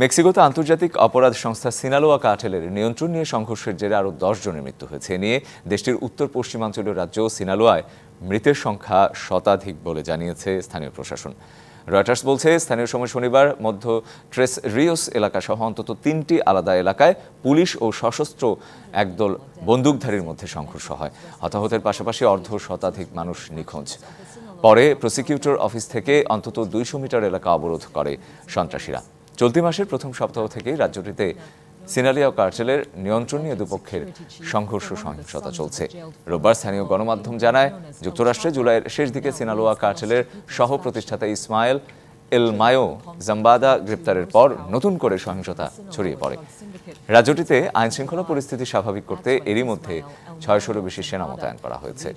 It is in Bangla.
মেক্সিকোতে আন্তর্জাতিক অপরাধ সংস্থা সিনালোয়া কার্টেলের নিয়ন্ত্রণ নিয়ে সংঘর্ষের জেরে আরও দশ জনের মৃত্যু হয়েছে। নিয়ে দেশটির উত্তর পশ্চিমাঞ্চলীয় রাজ্য সিনালোয়ায় মৃতের সংখ্যা শতাধিক বলে জানিয়েছে স্থানীয় প্রশাসন। রয়টার্স বলছে, স্থানীয় সময় শনিবার মধ্য ট্রেস রিওস এলাকা সহ অন্তত তিনটি আলাদা এলাকায় পুলিশ ও সশস্ত্র একদল বন্দুকধারীর মধ্যে সংঘর্ষ হয়। হতাহতের পাশাপাশি অর্ধ শতাধিক মানুষ নিখোঁজ। পরে প্রসিকিউটর অফিস থেকে অন্তত দুইশো মিটার এলাকা অবরোধ করে সন্ত্রাসীরা। চলতি মাসের প্রথম সপ্তাহ থেকেই রাজ্যটিতে সিনালিয়া কার্টেলের নিয়ন্ত্রণ নিয়ে দুপক্ষের সংঘর্ষ সহিংসতা চলছে। রোববার স্থানীয় গণমাধ্যম জানায়, যুক্তরাষ্ট্রে জুলাইয়ের শেষ দিকে সিনালোয়া কার্টেলের সহ প্রতিষ্ঠাতা ইসমাইল এল মায়ো জাম্বাদা গ্রেপ্তারের পর নতুন করে সহিংসতা ছড়িয়ে পড়ে। রাজ্যটিতে আইন শৃঙ্খলা পরিস্থিতি স্বাভাবিক করতে এরই মধ্যে ছয়শোরও বেশি সেনা মোতায়েন করা হয়েছে।